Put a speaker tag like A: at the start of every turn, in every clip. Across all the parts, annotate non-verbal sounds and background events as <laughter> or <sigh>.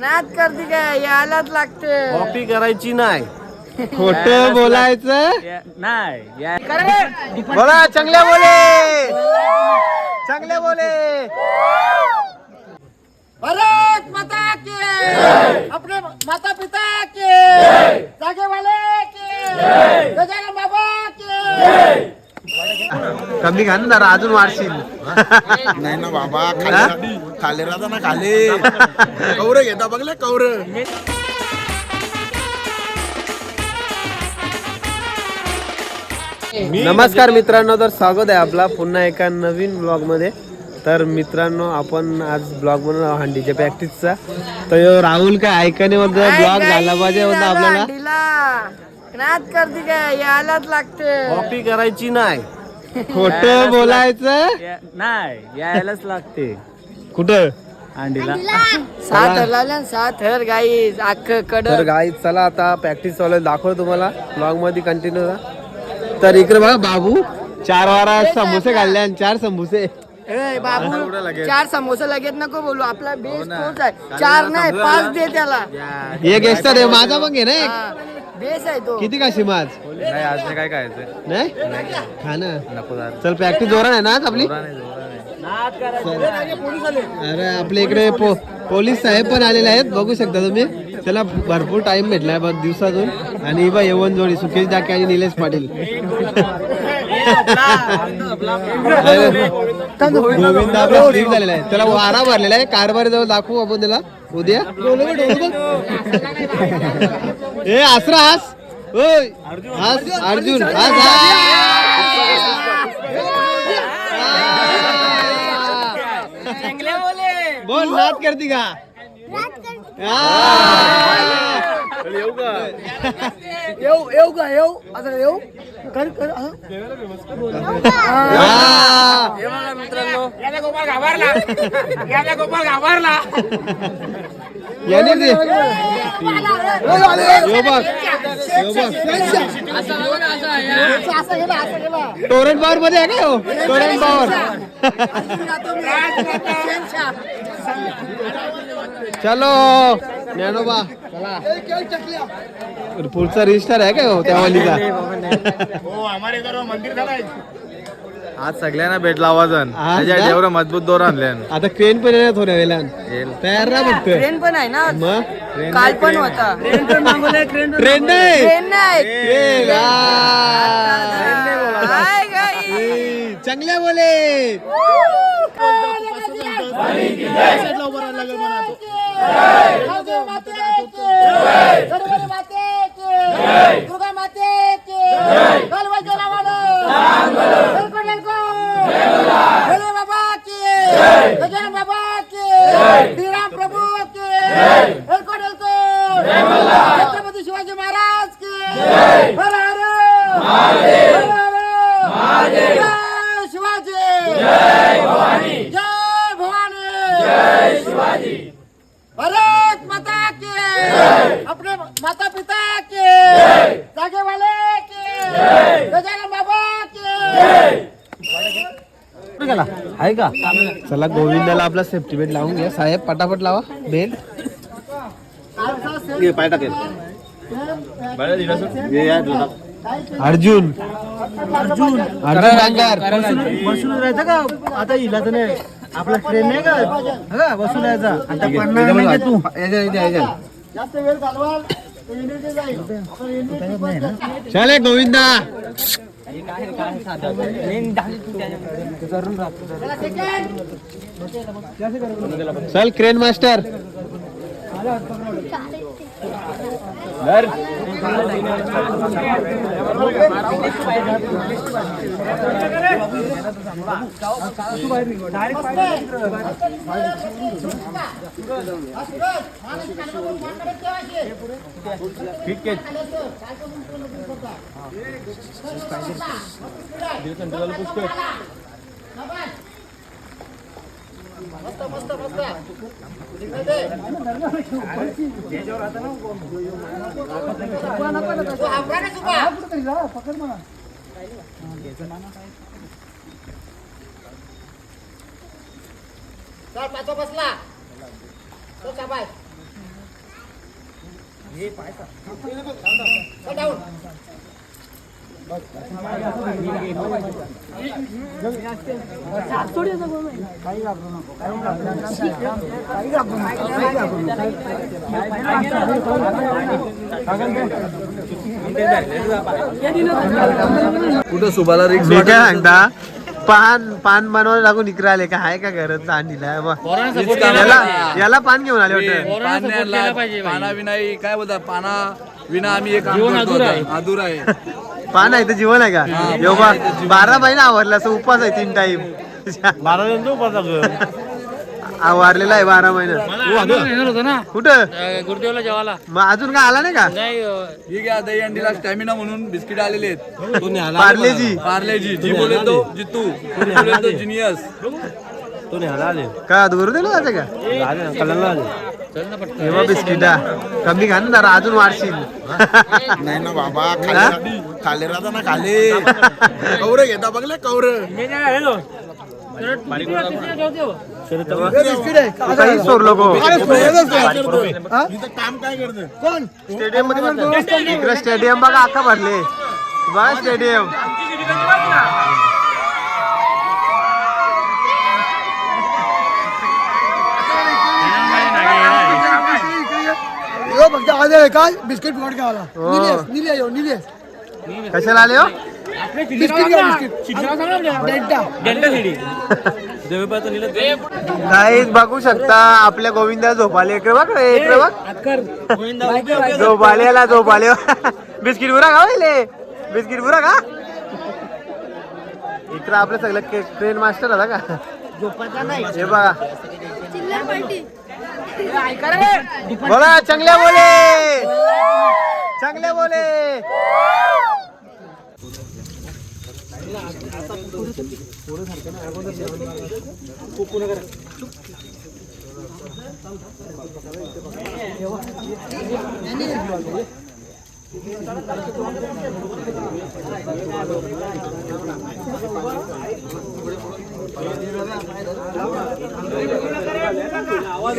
A: नाद करते काय यायलाच लागते
B: कॉपी करायची नाही.
C: खोट बोलायचं?
D: नाही या
C: बोला चांगल्या बोले. चांगल्या बोले.
A: भारत माता के अपने माता पिता के जागे वाले के गजानन बाबा के
C: कमी घाल ना जरा, अजून वाढशील. <laughs>
E: नाही ना बाबा खाली खाली राहता ना खाली. कौर घेता बघले कौर.
C: नमस्कार मित्रांनो तर स्वागत आहे आपला पुन्हा एका नवीन ब्लॉगमध्ये तर मित्रांनो आपण आज ब्लॉग बनवला हांडीच्या प्रॅक्टिसचा तर ह्यो राहुल काय ऐकाने मध्ये ब्लॉग झाला पाहिजे होता आपल्याला.
A: नाद करते काय यायलाच लागते.
B: कॉपी करायची नाही. <laughs>
C: खोट बोलायचं?
D: नाही यायलाच लागते.
C: कुठं?
D: अंडीला.
A: सात हर लावल्या ना, सात हर गाई अख्ख कड
C: तर गाई चला आता प्रॅक्टिस चालू आहे. दाखवतो तुम्हाला. ब्लॉगमध्ये कंटिन्यू तर इकडे बघा बाबू. चार वारा समोसे खाल्ले आणि चार समोसे.
A: ए, बाबू चार समोसा लगेच नको बोलू. आपला बेस तोच आहे. चार नाही पाच दे त्याला.
C: एक एक्स्ट्रा दे. माझा पण घे ना एक.
A: हा, बेस आहे तो.
C: किती काशी माझ
B: नाही आज काय खायचं
C: नाही? खा ना.
B: नको
C: चल प्रॅक्टिस जोरान आहे ना आज आपली? अरे आपल्या इकडे पो पोलीस साहेब पण आलेले आहेत. बघू शकता तुम्ही. त्याला भरपूर टाइम भेटलाय बघ दिवसातून. आणि बा येवन जोडी सुकेश डाके आणि निलेश पाटील. गोविंद आपला स्लीप झालेला आहे. त्याला वारा भरलेला आहे. कारभारी जवळ दाखवू आपण त्याला. उद्या. ए आसरा हास. ओय. हास अर्जुन. हास. बोल करती का?
A: येऊ येऊ का येऊ? आता येऊ? कर कर हा.
D: मित्रांनो.
C: याने दे. यो बघ. यो बघ.
A: असं गेला असं गेला
C: टोरंट पॉवर मध्ये आहे का हो? Torrent power. चलो ज्ञानोबा चला. पुढचा रजिस्टर आहे का हो त्या वालीचा?
B: आज सगळ्यांना भेटला आवाजन
C: आज
B: त्याच्या
C: ना?
B: एवढं मजबूत दोर आणले
C: आता क्रेन पण येणार थोड्या वेळेला तयार ना फक्त.
A: ट्रेन पण आहे ना?
C: मग?
A: काल पण होता.
C: ट्रेन नाही?
A: ट्रेन नाही.
C: ट्रेन, आ.
A: हाय गाई
C: ए, चांगल्या बोले.
A: दुर्गा माते के गलवजला वालो बिलकुल बिलकुल भोले बाबा की गजानन बाबा की श्री राम प्रभु की बिलकुल बिलकुल छत्रपती शिवाजी महाराज की हर हर हर हर जय शिवाजी जय भवानी जय भवानी भारत माता के अपने माता पिता के जागे वाले के गजानन बाबा के
D: आहे का
C: चला गोविंदाला आपला सेफ्टी बेल्ट लावून घ्या. साहेब पटापट लावा. बेल्ट
B: पाय टाकेल.
C: अर्जुन. अर्जुन. रांगार
D: बसून राहायचं का? आता इलाज नाही. आपला ट्रेन नाही का? हा बसून यायचा. आता पडणार नाही तू.
A: जास्त वेळ घालवाल
C: चले गोविंदा.
A: चला, धर
C: ठीक आहे. मास्टर
A: मस्त मस्त मस्त तिकडे दे. तू अफगाणच उभा. चल पाचवा चल शाबास
E: कुठं सुबाला रिक्स
C: मी काय सांगता? पान पान बनवायला लागून इकडे आले का? आहे का घरात आणलीला याला याला पान घेऊन आले वाटतं.
F: पाना विनाई काय बोलतात? पाना विना आम्ही एक. अधुरा आहे. <laughs>
C: पान आहे तर जीवन आहे का? यो बा बारा महिने आवरला असं उपास आहे तीन टाइम बारा वारलेला आहे बारा महिने कुठं?
D: गुरुदेवला जेवायला.
C: मग अजून काय आला नाही का?
F: ही घ्या दही अंडीला स्टॅमिना म्हणून बिस्किट आलेले आहेत.
C: पार्लेजी.
F: पार्लेजी. जी बोले तो जितू जी बोले तो जिनियस
C: का गुरुदेवला जाते का? बिस्किटा कमी घा ना जरा अजून वाढशील.
E: नाही ना बाबा खाली खाली राहता ना खाली. कौर घेता बघले
C: काही
E: काम काय करतं कोण?
C: स्टेडियममध्ये स्टेडियम बघा अख्खा भरले. बघा स्टेडियम.
D: फक्त आज काय बिस्किट फुकट निलेश
C: कशाला आले हो?
D: बिस्किट घ्या बिस्किट. डेल्टा.
C: काहीच बघू शकता. आपल्या गोविंदा झोपाले. इकडे बघ रे, इकडे बघ. झोपालेला झोपाले. बिस्किट बुरा का पहिले बिस्किट बुरा का? इकडं आपलं सगळं ट्रेन मास्टर होता का? हे बघा. बोला चांगल्या बोले. चांगल्या बोले.
D: आवाज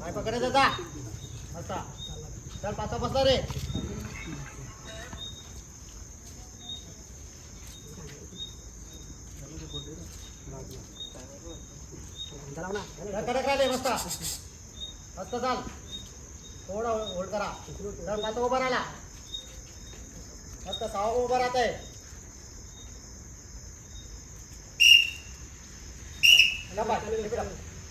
D: काय पकडायचं आता? आता. चल पाचा बसला रे. कडक राहिले बसता चाल. थोडा होल्ड करा. चल पाचा उभा राहिला. मस्त सहा उभा राहत आहे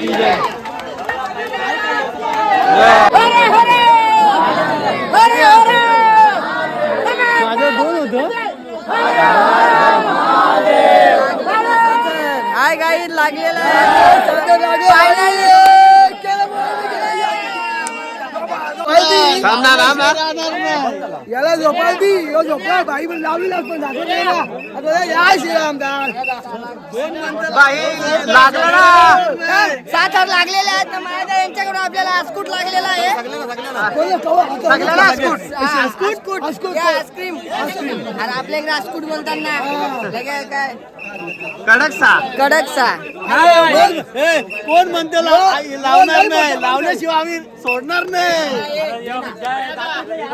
C: की जय।
A: हाय गाई लागलेला आहे
C: थांब ना थांब ना
D: याला झोपाल ती यो झोपला बाई पण लावली लाग पण दाखवत नाही ना आता या श्रीरामदास.
C: बाई लागलं ना.
A: सात हात लागलेले आहेत ना माझ्या यांच्याकडून आपल्याला आस्कूट लागलेला आहे.
C: स्कूट
A: आस्कूट. आईस्क्रीम अरे आपल्या इकडे आस्कूट बोलतात ना काय?
C: कडक सा.
A: कडक सा.
D: कोण? म्हणते लावणार नाही लावल्याशिवाय आम्ही सोडणार नाही. 加油！加油